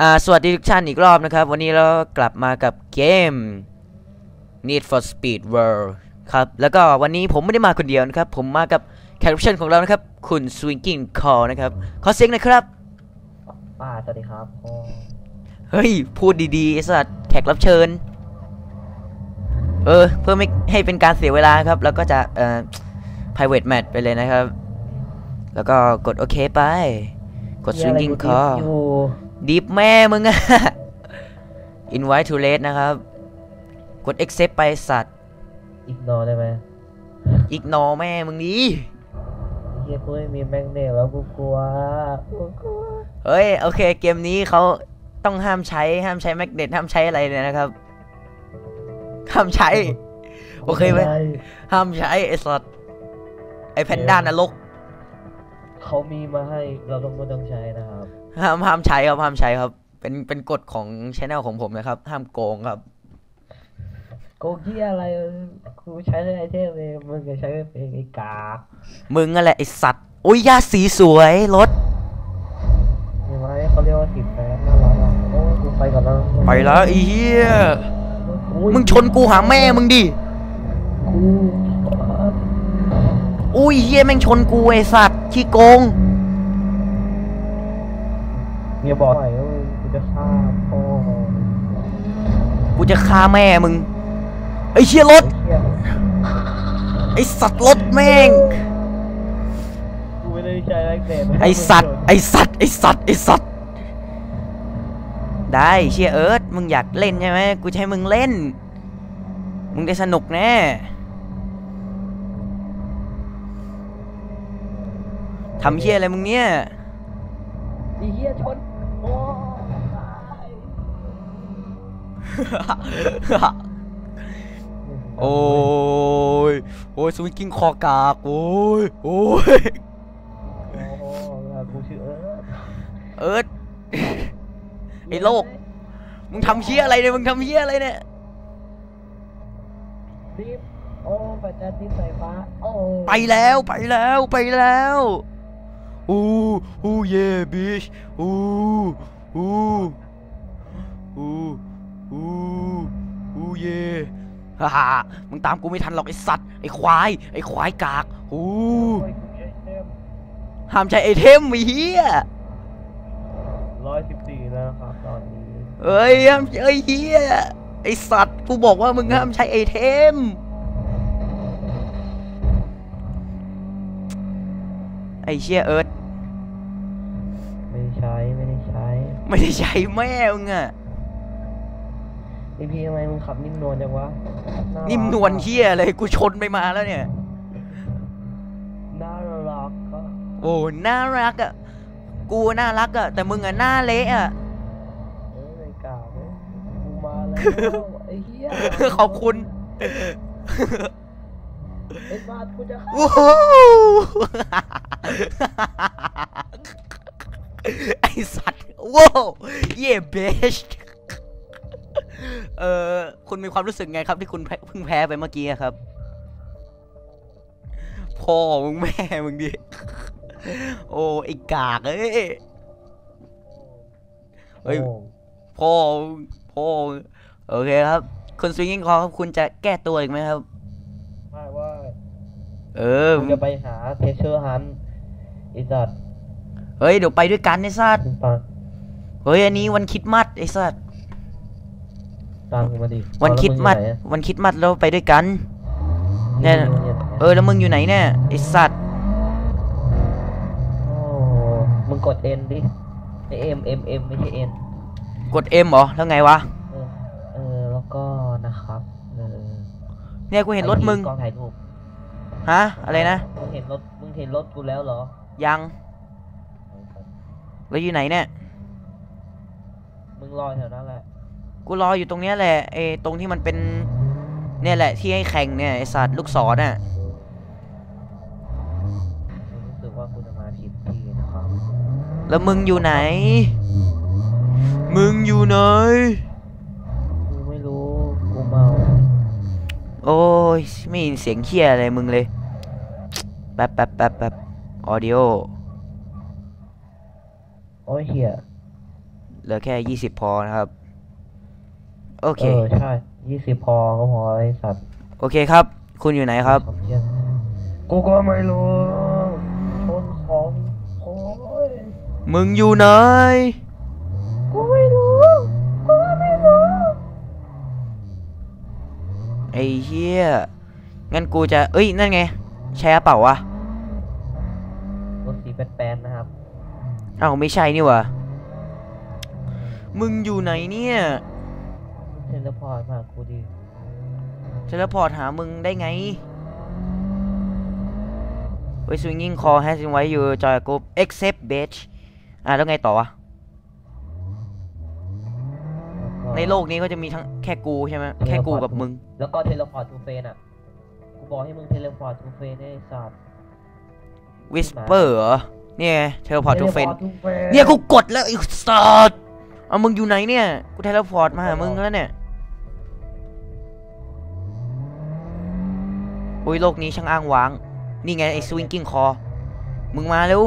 อ่าสวัสดีทุกท่านอีกรอบนะครับ วันนี้เรากลับมากับเกม Need for Speed World ครับ แล้วก็วันนี้ผมไม่ได้มาคนเดียวนะครับ ผมมากับแขกรับเชิญของเรานะครับ คุณ Swinging Call นะครับ ขอเสียงหนะครับ ป้าสวัสดีครับพ่อเฮ้ย พูดดีๆไอ้สัตว์แขกรับเชิญ เออ เพื่อไม่ให้เป็นการเสียเวลาครับ แล้วก็จะเอ่อ private match ไปเลยนะครับ แล้วก็กดโอเคไป กด swinging call อยู่ ดิฟแม่มึงอะ invite to rate นะครับ กด accept ไปสัตว์อีกนอได้ไหม ignore แม่มึงดีเฮียกูไม่มีแมงเนตแล้วกูกลัวกูกลัวเฮ้ยโอเค เกมนี้เขาต้องห้ามใช้ห้ามใช้แมกเนตห้ามใช้อะไรเลยนะครับ ห้ามใช้ โอเคไหมด้ห้ามใช้ไอ้สัตว์ไอ้แพนด้านรก เขามีมาให้เราต้องไม่ต้องใช้นะครับ ห้ามห้ามใช้ครับห้ามใช้ครับ เป็นเป็นกฎของช anel ของผมนะครับ ห้ามโกงครับ โกเกียอะไรกูใช้ได้ไอเทมเองมึงจะใช้เองไอ้กากมึงอะไรไอสัตว์อุ้ยยาสีสวยรถเห็นไหมเขาเรียกว่าสิบแปดน่ารักอะโอ้ยกูไปก่อนแล้วไปแล้วไอ้เหี้ยอุ๊ยมึงชนกูหาแม่มึงดิ กู อุ้ยเหี้ยแม่งชนกูไอสัตว์ขี้โกงเมียบอกหน่อยว่ากูจะฆ่าพ่อกูจะฆ่าแม่มึงไอ้เชี่ยรถไอ้เหี้ยไอสัตว์รถแม่ง กูไม่ได้ใช้แมงเนตไอสัตว์ไอสัตว์ไอสัตว์ไอสัตว์ได้เชียเอิร์ธมึงอยากเล่นใช่ไหมกูจะให้มึงเล่น มึงได้สนุกแน่ ทำเชียอะไรมึงเนี่ยไอ้เหี้ยชนโอ้ยโอ้ยโอ้ยสวิงกิ้งคอกากโอ้ยโอ้ยโอ้โหกูชื่อเอิร์ธเอิร์ธไอ้โลก มึงทำเชียอะไรเนี่ยมึงทำเชียอะไรเนี่ยดิฟโอ้ปัจจัยที่สายฟ้าโอ้ไปแล้วไปแล้วไปแล้ว อู้อู้เย่บิชอู้อู้อู้อู้อู้เย่ฮ่าฮ่ามึงตามกูไม่ทันหรอกไอสัตว์ ไอควาย ไอควายกากอู้โอ้ยกูใช้เต็มห้ามใช้ไอเทมไอ้เหี้ยร้อยสิบสี่แล้วครับตอนนี้ เอ้ยห้ามเอ้ยเหี้ยไอสัตว์ กูบอกว่ามึงห้ามใช้ไอเทม ไอเชี่ยเอิร์ธไม่ได้ใช้ไม่ได้ใช้ไม่ได้ใช้แม่มึงอะไอพี่ทำไมมึงขับนิ่มนวลจังวะารักนิ่มนวลเฮียเลยกูชนไปมาแล้วเนี่ย น่ารักก็โอ้น่ารักอะกูน่ารักอะแต่มึงอะหน้าเละอะ เอ้ยไม่กล้าเลยกูมาแล้วไอ้เหี้ย ขอบคุณ ไอ้บาสกูจะฆ่าโอ้โหไอสัตว์ว้าวเย่เบชเออคุณมีความรู้สึกไงครับที่คุณแพ้เพิ่งแพ้ไปเมื่อกี้อะครับ พ่อมึงแม่มึงดิ โอ้ไอกากเอ้ยเฮ้ยโอ้พ่อพ่อโอเคครับ คุณสวิงกิ้งคอครับคุณจะแก้ตัวอีกไหมครับไม่ว่า เออ กูจะไปหาเทเชอร์ฮันไอ้สัตว์เฮ้ยเดี๋ยวไปด้วยกันไอ้สัตว์มึงฟังเฮ้ยอันนี้วันคริดมัดไอ้สัตว์ตามกูมาดิวันคริดมัดเอาแล้ววันคริดมัดเราไปด้วยกันมึงเนี่อยู่ยไหนเออแล้วมึงอยู่ไหนเนี่ยไอ้สัตว์ โอ้มึงกดเอ็นดิไอเอ็มเอ็มเอ็มไม่ใช่เอ็นกดเอ็มเหรอแล้วไงวะ เออเออแล้วก็นะครับ เออเนี่ยกูเห็นรถมึง กล้องถ่ายรูป ฮะ อะไรนะ มึงเห็นรถ มึงเห็นรถกูแล้วเหรอ ยัง แล้วอยู่ไหนเนี่ย มึงรอแถวนั้นแหละ กูรออยู่ตรงเนี้ยแหละไอ้ตรงที่มันเป็น เนี่ยแหละที่ให้แข่งเนี่ยไอ้สัตว์ลูกศรน่ะรู้สึกว่ากูจะมาผิดที่นะครับ แล้วมึงอยู่ไหน มึงอยู่ไหน โอ้ยไม่ยินเสียงเคี้ยอะไรมึงเลยแป๊บแป๊บแป๊บแป๊บออดิโอโอ้ยเหี้ยเหลือแค่ยี่สิบพอนะครับ โอเคเออใช่ยี่สิบพอก็พอไอ้สัตว์โอเคครับ คุณอยู่ไหนครับขอบเชี่ยกูก็ไม่รู้ชนของโอ้ยมึงอยู่ไหน ไอ้เหี้ย งั้นกูจะ เอ้ย นั่นไง ใช่เปล่าวะรถสีแปดๆนะครับ เอ้าไม่ใช่นี่หวะมึงอยู่ไหนเนี่ย เทเลพอร์ตมากูดีเทเลพอร์ตหามึงได้ไงเฮ้ย swinging call has been ไว้อยู่จอยกรุ๊ป except bitch อะแล้วไงต่อวะ แล้ว ในโลกนี้ก็จะมีทั้งแค่กูใช่ไหมแค่กูกับมึง แล้วก็เทเลพอร์ตทูเฟนอะ กูบอกให้มึงเทเลพอร์ตทูเฟนให้สัตว์ whisper เหรอ เนี่ยเทเลพอร์ตทูเฟน Teleport to Fate เนี่ยกูกดแล้วไอ้สัตว์เอามึงอยู่ไหนเนี่ย กูเทเลพอร์ตมาหามึงแล้วเนี่ยอุ้ยโลกนี้ช่างอ้างว้าง นี่ไงไอ้ swinging call มึงมาเร็ว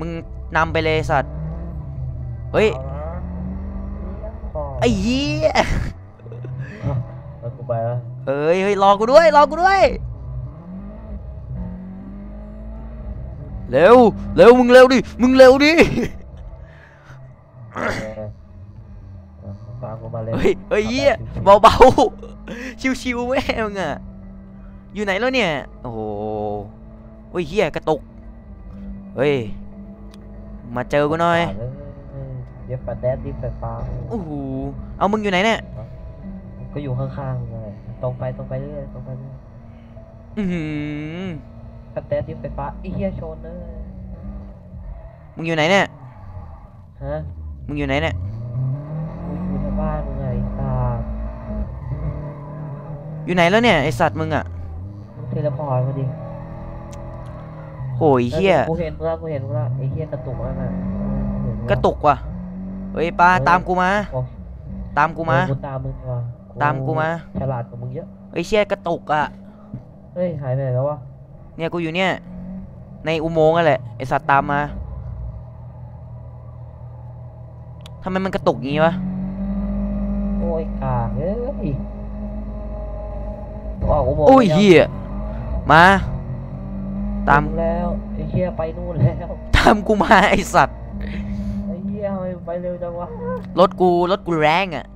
มึงนำไปเลยสัตว์ เฮ้ย ไอ้เหี้ยเอากูไปแล้วเฮ้ยเฮ้ยรอกูด้วยรอกูด้วยเร็วเร็วมึงเร็วดิมึงเร็วดิเออเอาตามกูมาเลยเฮ้ยเฮ้ยเหี้ยเบาๆชิวๆแม่มึงอะอยู่ไหนแล้วเนี่ยโอ้โหเฮ้ยเหี้ยกระตุกเฮ้ยมาเจอกูหน่อย เเดี๋ยวปัดแดดดิไฟฟ้าโอ้โหเอามึงอยู่ไหนเนี่ยก็อยู่ข้างๆเลยตรงไปตรงไปเรื่อยตรงไปเรื่อยอือหือปัดแดดดิไฟฟ้าไอ้เหี้ยชนเลยมึงอยู่ไหนเนี่ยฮะมึงอยู่ไหนเนี่ยกูอยู่ในบ้านมึงไงตาอยู่ไหนแล้วเนี่ยไอสัตว์มึงอะมึงเทเลพอร์ตมาดิโหยเหี้ยกูเห็นมึงละกูเห็นมึงละไอ้เหี้ยกระตุกแล้วน่ะเห็นมึงลกระตุกว่ะ เฮ้ยป้าตามกูมาบอกตามกูมาเออกูตามมึงว่ะตามกูมา ฉลาดกว่ามึงเยอะเฮ้ยเชี่ยกระตุกอะเฮ้ยหายไปไหนแล้ววะเนี่ยกูอยู่เนี่ย ในอุโมงค์นั่นแหละไอสัตว์ตามมาทำไมมันกระตุกงี้วะ โอ้ยกากเอ้ยออกอุโมงค์โอ้ยไปแล้วเหี้ยมา ตามถึงแล้วไอ้เหี้ยไปนู่นแล้ว ตามกูมาไอสัตว์ไอ้เหี้ยทำ ไมไปเร็วจังวะรถกูรถกูแรงอะ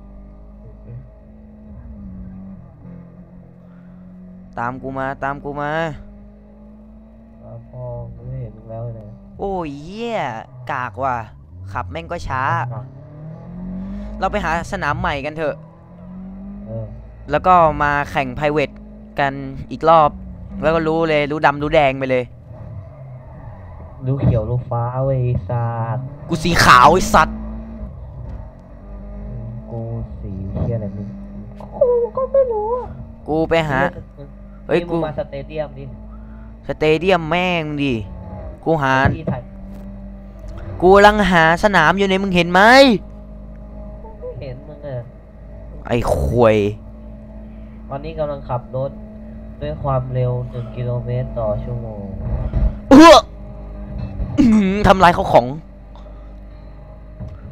ตามกูมาตามกูมา อ่าพอกูไม่เห็นมึงแล้วเลยโอ้ยเหี้ยกากว่ะขับแม่งก็ช้า เราไปหาสนามใหม่กันเถอะ เออแล้วก็มาแข่ง p r i v a t กันอีกรอบ แล้วก็รู้เลยรู้ดำรู้แดงไปเลย ลูกเขียวลูกฟ้าเว้ยไอ้สัตว์กูสีขาวไอ้สัตว์กูสีเหี้ยอะไรมึงกูก็ไม่รู้อะกูไปหา เฮ้ยนี่กูมึงมาสเตเดียมดิสเตเดียมแม่งดิ กูหา ที่ถ่ายกูกำลังหาสนามอยู่ในยมึงเห็นไหม ไม่เห็นมึงอะไอ้ควยตอนนี้กำลังขับรถ ด้วยความเร็วหนึ่งกิโลเมตรต่อชั่วโมง เอออื้อหือ ทำลายเขาของ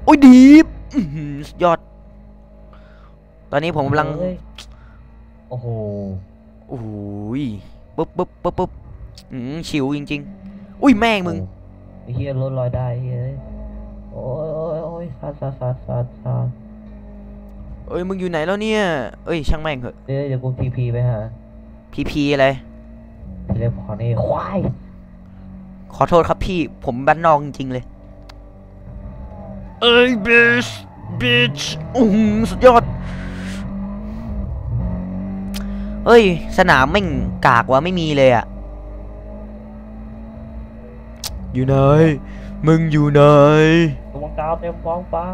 โอ้ยดีบอื้อหือสุดยอด ตอนนี้ผมกำลังเฮ้ยโอ้โหโอ้ยปุ๊บปุ๊บปุ๊บปุ๊บอืมชิวจริง ๆ อุ้ยแม่งมึงไอ้เฮียรถลอยได้เฮ้ยโอ้ยโอ้ยโอ้ยซาซาซาซาซาเอ้ยมึงอยู่ไหนแล้วเนี่ยเอ้ยช่างแม่งเหอะเดี๋ยวเดี๋ยวกูทีพีไปหาพีพีอะไรเทเลพอร์ตนี่ควาย ขอโทษครับพี่ ผมบ้านนอกจริงๆเลย เอ้ยบิชบิชอื้อหือสุดยอดเอ้ย สนามแม่งกากว่ะไม่มีเลยอะอยู่ไหน มึงอยู่ไหนดวงดาวเต็มท้องฟ้า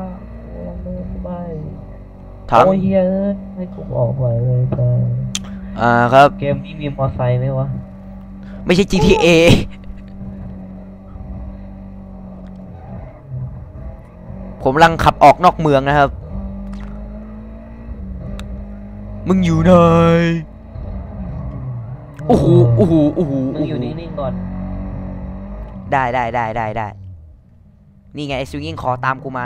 โอ้ยมือไปถามโอ้ยเฮียเอ้ยให้กูบอกไปเลยจ้าอ่าครับ เกมนี้มีมอไซค์ไหมวะ ไม่ใช่ GTA ผมกำลังขับออกนอกเมืองนะครับ มึงอยู่ไหนโอ้โหโอ้โหโอ้โหมึงอยู่นี่นี่ก่อน ได้ได้ได้ได้ได้ นี่ไงไอซิวยิ่งขอตามกูมา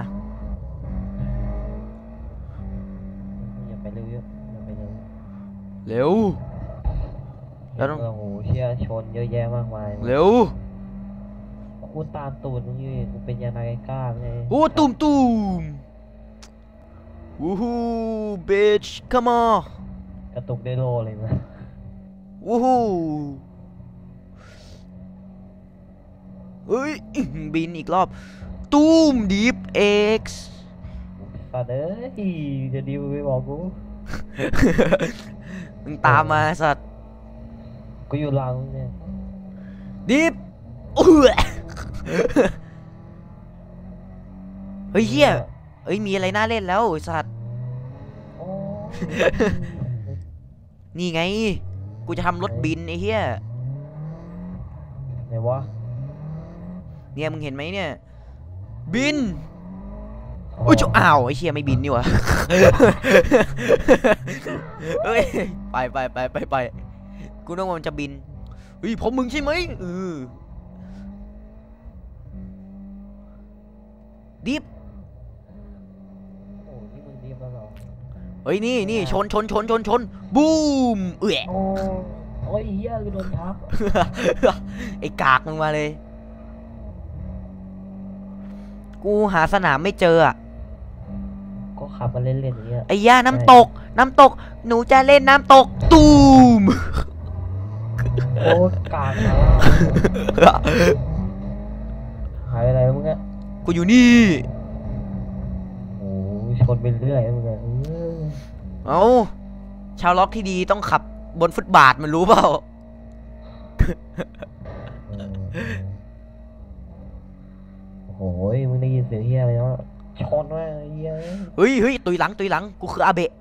อย่าไปเร็วอย่าไปเร็วเร็วแล้วต้องโอ้โหเชี่ยชนเยอะแยะมากมาย เร็ว กูตามตูดมึงอยู่กูเป็นยานาไกก้าไงโอ้ตุ่มตุ่มวู้ฮู้ bitch come on กระตุกได้โลเลยมั้ยวู้ฮู้เฮ้ยอื้อหือบินอีกรอบตูมดีฟเอ็กซ์สัตว์เอ้ยจะดิวไปบอกกูมึงตามมาสัตว์กูอยู่หลังเนี่ยดิฟเออ เฮ้ยเฮียเฮ้ยมีอะไรน่าเล่นแล้วไอ้สัตว์โอ้นี่ไง กูจะทำรถบินไอ้เฮียไหนวะ เนี่ยมึงเห็นไหมเนี่ย บินโอ้ยเจ้าอ้าวไอ้เฮียไม่บินนี่หวะเฮ้ยไปไปไปไปไปกูนึกว่ามันจะบินเฮ้ยผมมึงใช่ไหมเออ ดิฟโอ้นี่มึงดิฟแล้วเหรอเฮ้ยนี่นี่ชนชนชนชนชนบูมเอ้ยโอ้โอ้ยเฮียกูโดนทับไอ้กากมึงมาเลย กูหาสนามไม่เจออะก็ขับมาเล่นๆอย่างเงี้ยไอ้ย่าน้ำตก น้ำตก หนูจะเล่นน้ำตก ตูมโอ้กากนะหายไปไหนแล้วมึงอะ กูอยู่นี่ โอ้ยชนไปเรื่อยมึงอะเออเอาชาวล็อกที่ดีต้องขับบนฟุตบาทมันรู้เปล่าโอ้โหมึงได้ยินเสียงเฮียอะไรวะชนว่ะเฮียเฮ้ยเฮ้ยตุยหลังตุยหลัง กูคืออาเบะ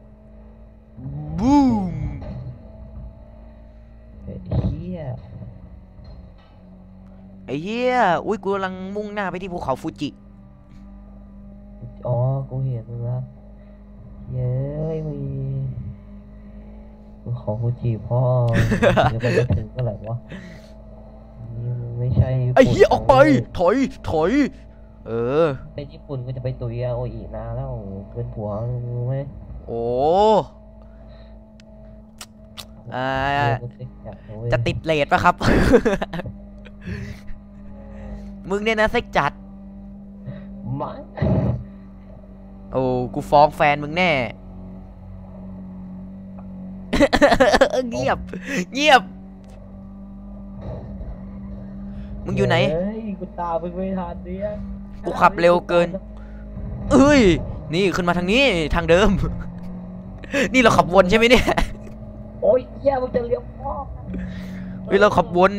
บูม เฮีย ไอ้เหี้ย อุ้ยกูกำลังมุ่งหน้าไปที่ภูเขาฟูจิ อ๋อ กูเห็นมึงแล้วเย้ยมึงมึงขอฟูจิพ่อเดี๋ยวไปจะถึงเมื่อไหร่วะนี่มึงไม่ใช่ญี่ปุ่นไอ้เหี้ยออกไปเว้ยถอย ถอย เออเป็นญี่ปุ่นก็จะไปตุยอาโออีนานแล้วเป็นผัวมึงรู้ไหมโอ้อ่าเออกูเซ็กจัดนเว้ยจะติดเลทปะครับ มึงเนี่ยนะเซ็กจัดมั้งโอ้กูฟ้องแฟนมึงแน่ เงียบ เงียบ มึงอยู่ไหนเฮ้ยกูตามมึงไม่ทันเนี่ยกูขับเร็วเกิน เอ้ย นี่ขึ้นมาทางนี้ทางเดิม นี่เราขับวนใช่ไหมเนี่ย โอ้ยเหี้ยมึงจะเลี้ยวพ่อเฮ้ยเราขับวน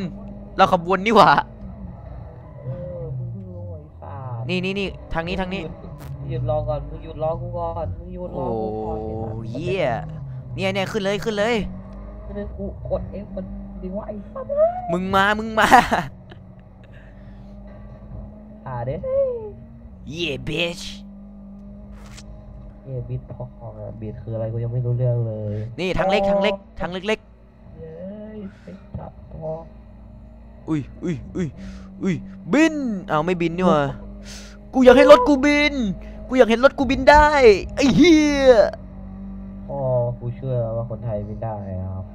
เราขับวนนี่หว่า เออมึงเพิ่งรู้ไอ้สัส นี่นี่นี่ทางนี้ทางนี้ หยุดรอก่อนมึงหยุดรอกูก่อนมึงหยุดรโอ้อกูก่อนเยี่ยเนี่ยเนี่ยขึ้นเลยขึ้นเลย ไม่ได้กูกดเอฟมันดีว่าไอ้สัสมึงมามึงมา อ่าเด้เย่บิชเฮ้ยบีทพออะบีทคืออะไรกูยังไม่รู้เรื่องเลยนี่ทางเล็กทางเล็กทางเล็กเย้ยเซ็กจัดพอ ๆอุ้ยอุ้ยอุ้ยอุ้ยบินเอาวไม่บินนี่หว่า กูอยากให้รถกูบิน กูอยากเห็นรถกูบินได้ไอ้เหี้ยพ่อกูเชื่อว่าคนไทยบินได้ครับ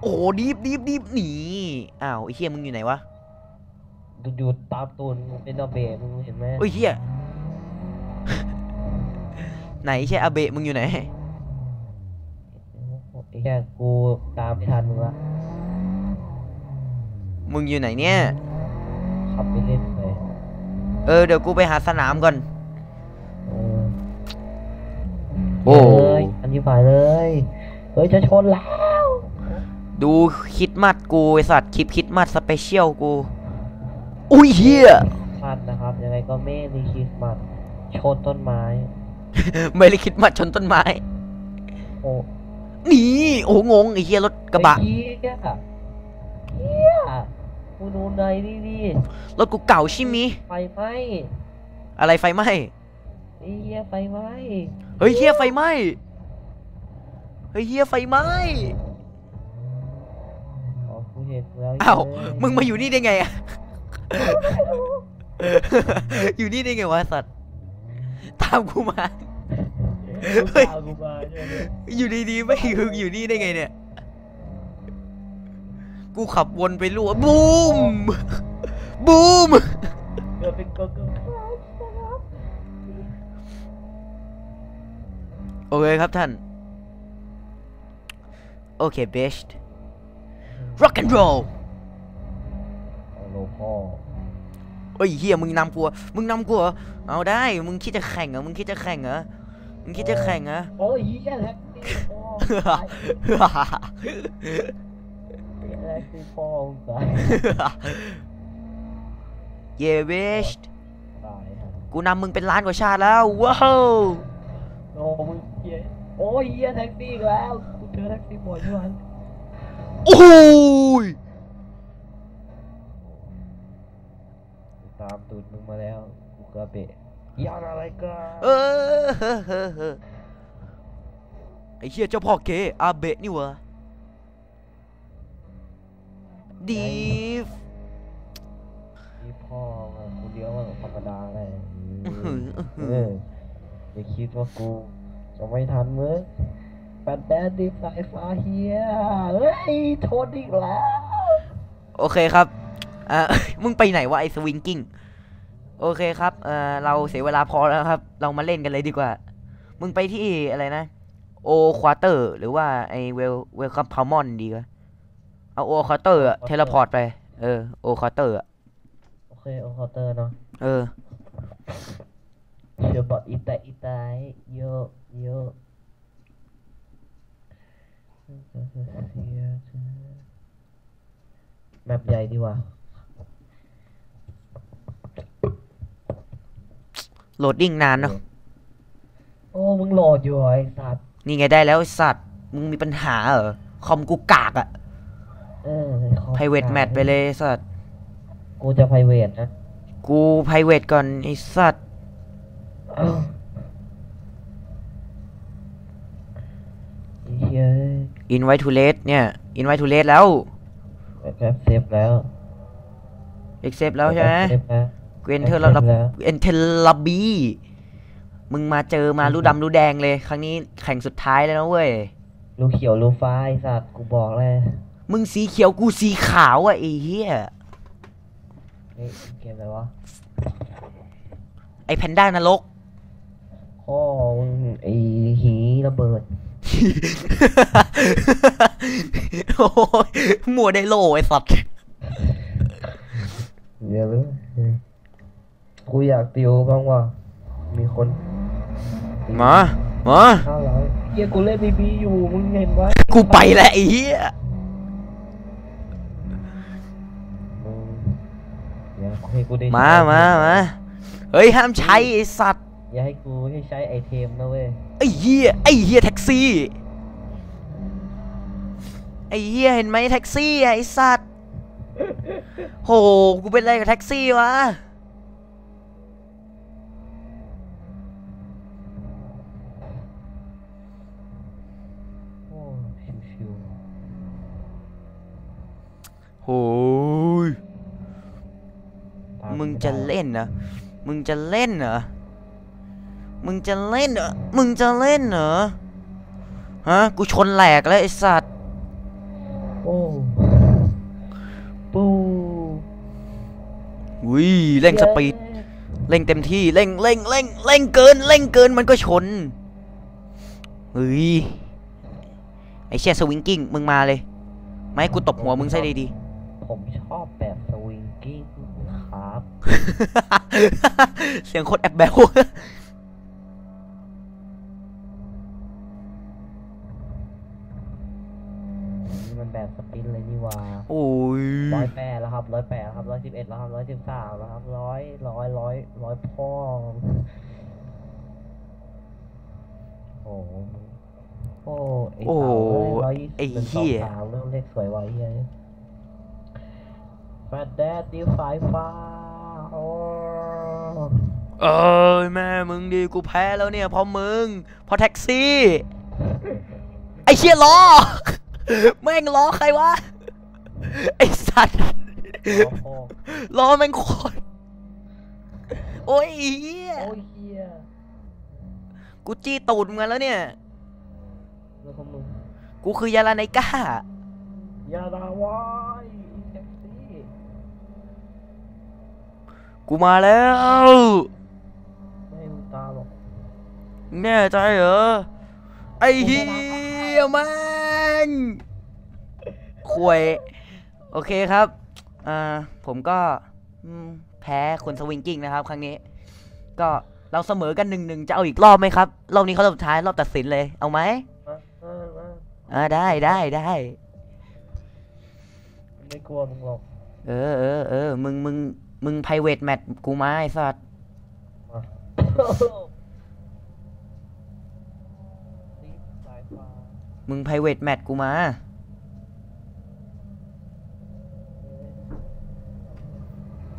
โอ้ดีบดีบดีบหนีอ้าวไอ้เหี้ยมึงอยู่ไหนวะดูดูตามตูนเป็นดอเบะมึงเห็นไหมโอ้ยเหี้ยไหนใช่อาเบะมึงอยู่ไหนไอ้แค่กูตามไม่ทันมึงละมึงอยู่ไหนเนี่ยขับไม่เล่น เลยเออเดี๋ยวกูไปหาสนามก่อนเออโอ้เฮ้ยอันนี้ฝ่ายเลย เฮ้ยจะชนแล้ว ดูคริดมัดกูไอสัตว์คลิปคริดมัดสเปเชียลกู อุ้ยเฮียพลาดนะครับยังไงก็ไม่รีคริสต์มาสชนต้นไม้ ไม่ได้คริดมัดชนต้นไม้ โอ้หนีโอ้งงไอเฮียรถกระบะไอ้เหี้ยเฮีย กูดูในอยนี่ดิรถกูเก่าใช่มีไฟไหม้อะไรไฟไหม้ไอ้เฮียไฟไหม้เฮ้ยเฮียไฟไหม้เฮ้ยเฮียไฟไหม้อ๋อกูเห็นแล้วอ้าวเย้ยมึงมาอยู่นี่ได้ไงอะอยู่นี่ได้ไงวะสัตว์ตามกูมามึงพากูมาใช่ไหมอยู่ดีๆไม่ฮึกอยู่นี่ได้ไงเนี่ย กูขับวนไปลู่บูมบูมโอเคครับท่าน โอเคเบสร็อกแอนด์โรลโลพ่อเฮ้ยเฮียมึงนำกูมึงนำกูเหอเอาได้ มึงคิดจะแข่งเหรอ มึงคิดจะแข่งเหรอ มึงคิดจะแข่งเหรอ โอ้ยเฮียแล้ว เยเวชกูนำมึงเป็นล้านกว่าชาติแล้วว้าวโอ้มึเหี้ยโอ้ยเฮียแท็กซี่กแล้วกูเจอแท็กซี่บ่อยทุวันโอ้ยตามตูดมึงมาแล้วกูก็เปะยานอะไรกันเออเฮ้อเฮ้อเฮ้อไอ้เหี้ยเจ้าพ่อเกอาเบะนี่วะ ดีฟนี่พ่อมากูเลี้ยวมาธรรมดาเลยอื้อหืออื้อหือเอออย่าคิดว่ากูจะไม่ทันมึงแปดแดนดีสายฟ้าเฮียเฮ้ยโทษอีกแล้ว โอเคครับอ่ามึงไปไหนวะไอ้สวิงกิ้งโอเคครับเอ่อเราเสียเวลาพอแล้วครับ เรามาเล่นกันเลยดีกว่า มึงไปที่อะไรนะ โอควอเตอร์ หรือว่าไอเวลเวลคัมพามอนดีกว่า เอาโอควอเตอร์อะเทเลพอร์ตไป เออโอควอเตอร์อะโอเคโอเคาน์เตอร์เนาะเออเชื่อบอดอีแต่อีแต่เยอะเยอะแมปใหญ่ดีกว่าโหลดดิ้งนานเนาะโอ้ มึงโหลดอยู่เหรอไอ้สัตว์ นี่ไงได้แล้วไอ้สัตว์ มึงมีปัญหาเหรอ คอมกูกากอะ เออขอ private match ไปเลยไอ้สัตว์ กูจะ private นะ กู private ก่อนไอ้สัตว์เอ้าไอ้เฮ้ย invite to late เนี่ย invite to late แล้วแป๊บเซฟแล้ว accept แล้วใช่ไหมเซฟแล้วเวนเทอร์ accept ลับแล้วเอนเทลลับบีมึงมาเจอมารู้ดำรู้แดงเลย ครั้งนี้แข่งสุดท้ายแล้วนะเว้ย รูเขียวรูฟ้าไอ้สัตว์กูบอกเลย มึงสีเขียวกูสีขาวอะไอ้เหี้ยเฮ้ยเกมอะไรวะไอ้แพนด้านรก พ่อมึงไอ้หีระเบิดโอ้ยมัวได้โลไอ้สัตว์เดี๋ยวเลยกูอยากติวบ้างว่ะมีคนมามาข้าวหลังเฮียกูเล่นบีบีอยู่มึงเห็นไหมกูไปแล้วไอ้เหี้ย มึงอย่า ให้กูได้มาใช้มามาเฮ้ย ห้ามใช้ไอ้สัตว์ อย่าให้กูให้ใช้ไอเทมนะเว้ย ไอ้เหี้ยไอ้เหี้ยแท็กซี่ ไอ้เหี้ยเห็นไหมแท็กซี่ไอ้สัตว์ โห กูเป็นอะไรกับแท็กซี่วะโอ้ชิวโหยๆตา มึงไได้จะเล่นเหรอ มึงจะเล่นเหรอ มึงจะเล่นเหรอ มึงจะเล่นเหรอ ฮะ กูชนแหลกแล้วไอ้สัตว์โอ้ปูวิเร่งสปีด เร่งเต็มที่เร่งเร่งเร่งเร่งเกินเร่งเกินมันก็ชนเฮ้ยไอเชี่ยสวิงกิ้งมึงมาเลย ไม่ให้กูตบหัวมึงซะดีผมชอบแบบ เสียงโคตรแอบแบลนี่มันแบบสปินเลยนี่หว่าโอ้ยร้อยแปดแล้วครับร้อยแปดครับร้อยสิบเอ็ดแล้วครับร้อยสิบสามแล้วครับร้อยร้อยร้อยร้อยพ่อโอ้โหโอ้ไอ้สาวร้อยยี่สิบหนึ่งสองสามเริ่มเลขสวยว่ะไอ้เฮียแฟดแดดดีไฟฟ้าโอ้ เอ้ยแม่มึงดีกูแพ้แล้วเนี่ยเพราะมึงเพราะแท็กซี่ ไอเชี่ยล้อแม่งล้อใครวะ ไอสัตว์ล้อพ่อล้อแม่งโคตรโอ้ยไอ้เหี้ยโอ้ยเฮียกูจี้ตูดมึงมาแล้วเนี่ยแล้วของมึงกูคือยาลาไนก้าอย่าด่าวายแท็กซี่ กูมาแล้วไม่ให้มึงตามหรอกแน่ใจเหรอ ไอ้เฮียแม่งควย โอเคครับ อ่า ผมก็อืมแพ้คุณสวิงกิ้งนะครับ ครั้งนี้ ก็เราเสมอกันหนึ่งหนึ่งจะเอาอีกรอบไหมครับ รอบนี้เขารอบสุดท้ายรอบตัดสินเลย เอาไหมมามามาอ่าได้ได้ได้ไม่กลัวมึงหรอก เออเออเออมึงมึง มึงไพเวทแมทกูมาไอ้สัสมารีบสายฟ้ามึงไพเวทแมทกูมา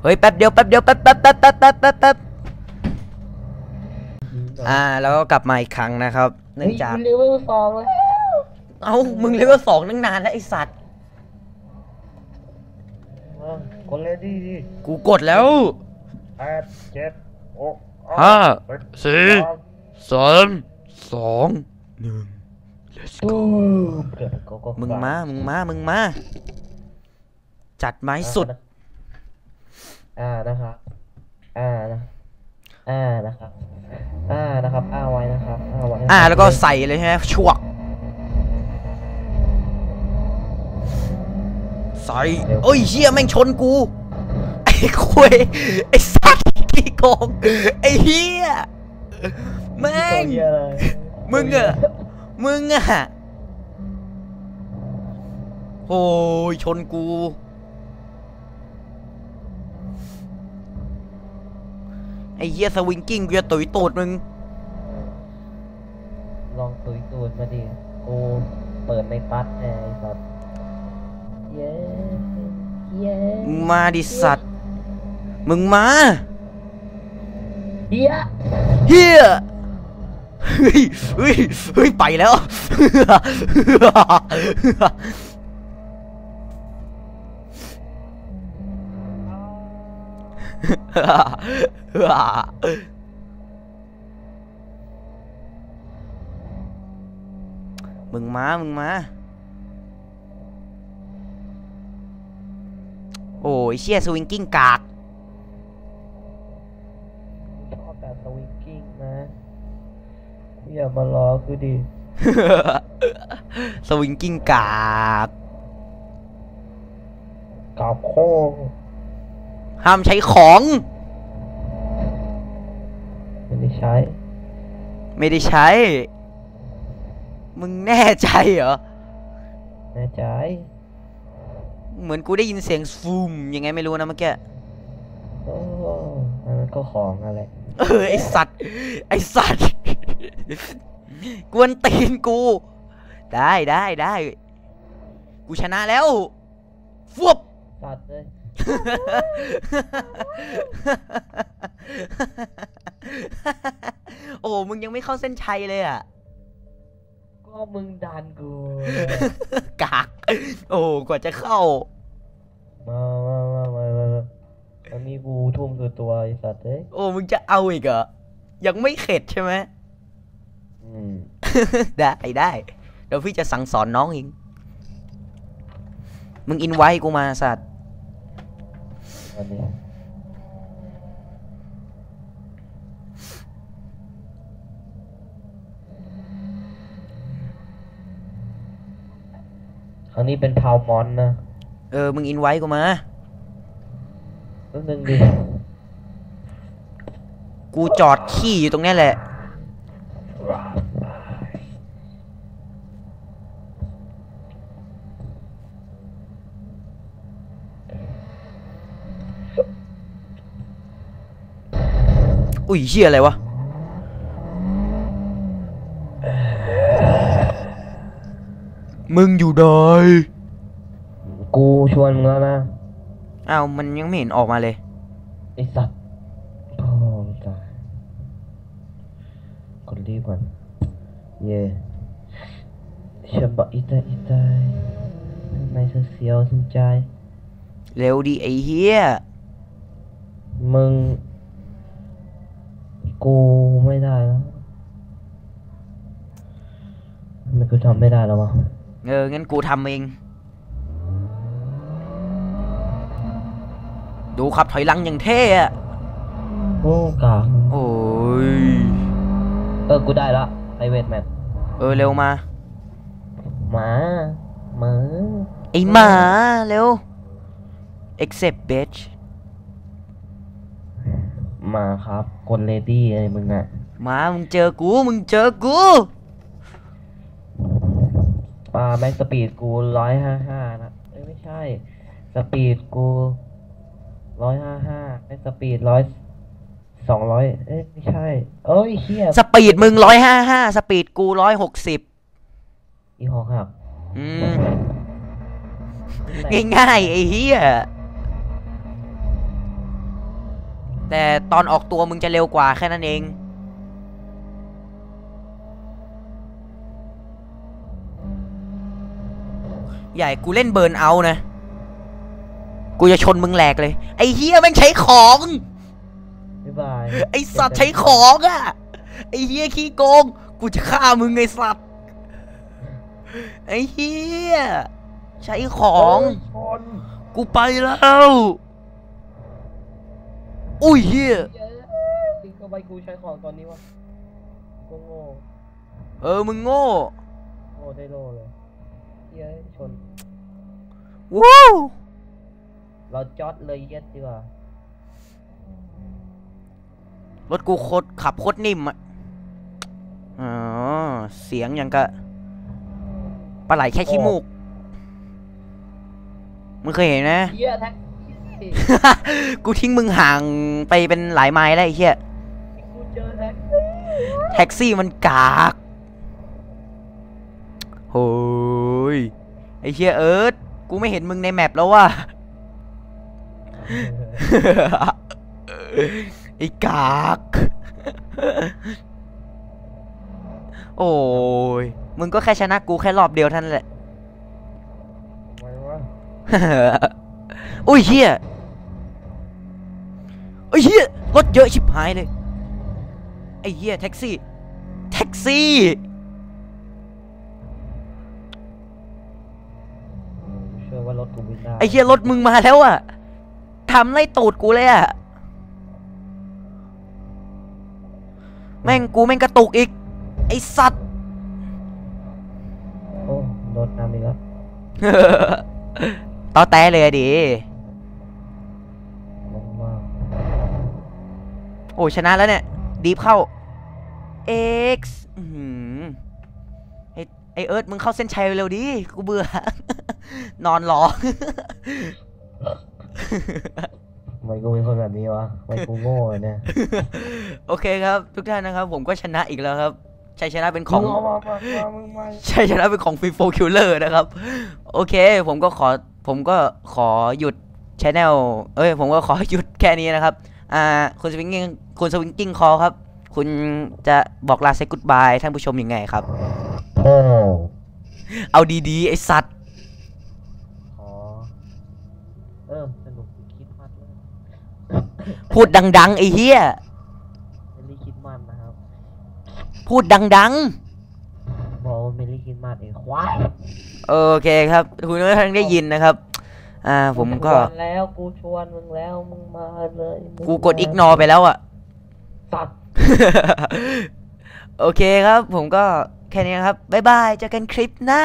เฮ้ย แป๊บเดียว แป๊บเดียว แป๊บแป๊บแป๊บแป๊บแป๊บแป๊บแป๊บอ่า แล้วก็กลับมาอีกครั้งนะครับ เนื่องจากฮ้ยกูเลเวลสองแล้ว เอ้า มึงเลเวลสองตั้งนานแล้วไอสัตว์ มากดเลยดิดิกูกดแล้วแปดเจ็ดหกห้าเจ็ดสี่สามสามสองหนึ่งตูมเกิดโกโก้มึงมา มึงมา มึงมา จัดไม้สุด อ่านะครับ อ่านะอ่านะครับ อ่านะครับ อ่าไว้นะครับ อ่าไว้นะครับอ่าแล้วก็ใส่เลยใช่ไหมช่วงใส่เอ้ยเฮียแม่งชนกูไอ้ คุยไอ้สัตว์ขี้โกงไอ้เฮียแม่งตัวเหี้ยอะไรมึงอะมึงอะโอ้ยชนกูไอ้เฮียสวิงกิ้งกูจะตุยตูดมึง ลองตุยตูนมาดิ กูเปิดในปัดแอร์ไอ้สัตว์เย้เย้มึงมาดิสัตว์ มึงมาเฮียเฮียเฮ้ยเฮ้ยเฮ้ยไปแล้ว มึงมา มึงมา โอ้ยเชี่ยสวิงกิ้งกาก ชอบแบบสวิง กิ้งนะอย่ามารอกูดิสวิงกิ้งกากกับโค้งห้ามใช้ของ ไม่ได้ใช้ ไม่ได้ใช้ มึงแน่ใจเหรอ แน่ใจ เหมือนกูได้ยินเสียงฟูมยังไงไม่รู้นะเมื่อกี้โอ้อันนั้นก็ของอะไร เออไอสัตว์ไอสัตว์กวนตีนกู ได้ได้ได้กูชนะแล้วฟวบสัตว์เลยโอ้มึงยังไม่เข้าเส้นชัยเลยอะก็มึงดันกู กาก โอ้กว่าจะเข้ามา นี้กูทุ่มสุดตัวไอสัตว์เอ้ยโอ้มึงจะเอาอีกเหรอยังไม่เข็ดใช่ไหมอืม ได้ได้เดี๋ยวพี่จะสั่งสอนน้องเองมึงอินไว้กูมาสัตว์อันนี้อันนี้เป็นพาวมอนนะ เออ มึงอินไว้กูมานิดนึงดิ กูจอดขี้อยู่ตรงเนี้ยแหละ อุ้ยเชี่ยอะไรวะ มึงอยู่ไหนกูชวนมึงแล้วนะ อ้าว มันยังไม่เห็นออกมาเลย ไอสัตว์ กดรีบก่อนเย่ฉบับอีตาอีตายข้างในเสียวๆสนใจ เร็วดิไอ้เฮียมึง กูไม่ได้แล้วทำไม่ได้แล้ววะเออ งั้นกูทำเอง ดูขับถอยหลังอย่างเท่อะโอ้กากโอ้ย เออ กูได้ละไอเวทแมนเออเร็วมา หมาหมาไอหมาเร็ว accept bitch หมาครับคนเลดี้ไอ้มึงอะหมามึงเจอกู มึงเจอกูอ่าแม็กสปีดกูร้อยห้าห้านะเอ้ยไม่ใช่ สปีดกูร้อยห้าห้าแม็กสปีดร้อย สองร้อยเอ้ยไม่ใช่ เอ้ยเฮียสปีดมึงร้อยห้าห้าสปีดกูร้อยหกสิบอีหอกหักอืมง่ายๆไอ้เหี้ยแต่ตอนออกตัวมึงจะเร็วกว่าแค่นั้นเอง ใหญ่กูเล่นเบิร์นเอาท์นะ กูจะชนมึงแหลกเลย ไอ้เฮียแม่งใช้ของ บ๊ายบาย ไอ้สัตว์ใช้ของอะไอ้เฮียขี้โกง กูจะฆ่ามึงไอ้สัตว์ ไอ้เฮียใช้ของเอ้ยชนกูไปแล้ว อุ้ยเฮียเย้ยทำไมกูใช้ของตอนนี้วะกูโง่ เออ มึงโง่ โง่ได้โลเลยเย้ยชน ว้าว เราจอดเลยเย็ดดีกว่า รถกูโคตรขับโคตรนิ่มอะอ๋อ เสียงอย่างกะปลาไหลแค่ขี้มูก มึงเคยเห็นนะ เหี้ยแท็กซี่กูทิ้งมึงห่างไปเป็นหลายไมล์แล้วไอ้เหี้ย กูเจอแท็กซี่แท็กซี่มันกากโฮ้ย ไอ้เหี้ยเอิร์ธกูไม่เห็นมึงในแมปแล้วว่ะไอ้กากโอ้ย มึงก็แค่ชนะกูแค่รอบเดียวเท่านั้นแหละทำไมวะอุ้ยเฮียไอ้ยเฮียรถเยอะชิบหายเลย ไอ้เฮียแท็กซี่ แท็กซี่กูเชื่อว่ารถกูวิ่งได้ ไอ้เฮียรถมึงมาแล้วอะทำไล่ตูดกูเลยอะ แม่งกูแม่งกระตุกอีก ไอ้สัตว์ โอ้รถน้ำอีกแล้วต่อแต่เลยอะดิ ลงมากโอ้ชนะแล้วเนี่ย ดีฟเข้า X อื้อหือไอไอเอิร์ธมึงเข้าเส้นชัยเร็วดิ กูเบื่อ นอนรอ ทำไมกูเป็นคนแบบนี้วะทำไมกูโง่เนี่ยโอเคครับ ทุกท่านนะครับ ผมก็ชนะอีกแล้วครับชัยชนะเป็นของ มึเอามามามามึงมาชัยชนะเป็นของฟีโฟคิลเลอร์นะครับ โอเค ผมก็ขอผมก็ขอหยุดชแนลเอ้ย ผมก็ขอหยุดแค่นี้นะครับ อ่า คุณสวิงกิ้งคุณสวิงกิ้งคอครับ คุณจะบอกลาเซกุดบายท่านผู้ชมยังไงครับ โอ้ เอาดีๆ ไอสัตว์ ขอเออสนุกคิดมัดเลย พูดดังๆไอ้เหี้ยเมลี่คิดมันนะครับ พูดดัง บอกว่าเมลี่คิดมันเองควายๆ โอเคครับ คุณก็ทั้งได้ยินนะครับ อ่า ผมก็ ชวนแล้วกูชวนมึงแล้วมึงมาเลยมึงกูกดมาอิกนอไปแล้วอะสัตว์โอเคครับ ผมก็แค่นี้ครับ บ๊ายบายเจอกันคลิปหน้า